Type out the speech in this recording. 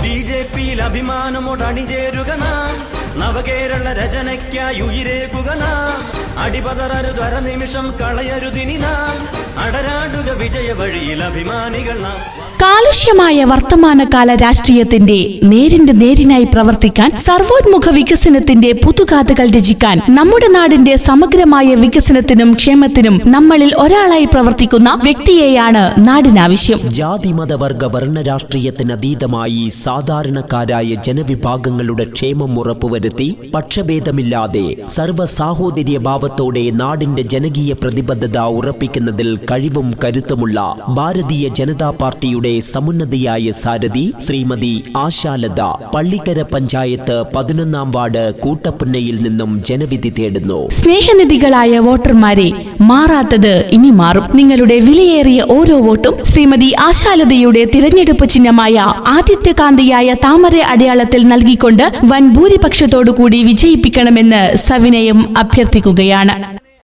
B J പിയിൽ അഭിമാനമോട് നാം നവകേരള രചനയ്ക്കായി ഉയരേകുക നാം അടിപതറരുതര നിമിഷം കളയരുതിനി നാം അടരാടുക വിജയ വഴിയിൽ അഭിമാനികൾ നാം. കാലുഷ്യമായ വർത്തമാനകാല രാഷ്ട്രീയത്തിന്റെ നേരിന്റെ നേരിനായി പ്രവർത്തിക്കാൻ സർവോന്മുഖ വികസനത്തിന്റെ പുതുകാഥകൾ രചിക്കാൻ നമ്മുടെ നാടിന്റെ സമഗ്രമായ വികസനത്തിനും ക്ഷേമത്തിനും നമ്മളിൽ ഒരാളായി പ്രവർത്തിക്കുന്ന വ്യക്തിയെയാണ് നാടിനാവശ്യം. ജാതി മതവർഗ വർണ രാഷ്ട്രീയത്തിന് അതീതമായി സാധാരണക്കാരായ ജനവിഭാഗങ്ങളുടെ ക്ഷേമം ഉറപ്പുവരുത്തി പക്ഷഭേദമില്ലാതെ സർവ സാഹോദര്യ ഭാവത്തോടെ നാടിന്റെ ജനകീയ പ്രതിബദ്ധത ഉറപ്പിക്കുന്നതിൽ കഴിവും കരുത്തുമുള്ള ഭാരതീയ ജനതാ പാർട്ടിയുടെ സമുന്നതിയായ സാരഥി ശ്രീമതി ആശാലത പള്ളിക്കര പഞ്ചായത്ത് പതിനൊന്നാം വാർഡ് കൂട്ടപ്പുന്നയിൽ നിന്നും ജനവിധി തേടുന്നു. സ്നേഹനിധികളായ വോട്ടർമാരെ മാറാത്തത് ഇനി മാറും. നിങ്ങളുടെ വിലയേറിയ ഓരോ വോട്ടും ശ്രീമതി ആശാലതയുടെ തിരഞ്ഞെടുപ്പ് ചിഹ്നമായ ആദിത്യ കാന്തിയായ താമര അടയാളത്തിൽ നൽകിക്കൊണ്ട് വൻ ഭൂരിപക്ഷത്തോടുകൂടി വിജയിപ്പിക്കണമെന്ന് സവിനയം അഭ്യർത്ഥിക്കുകയാണ്. ആണ്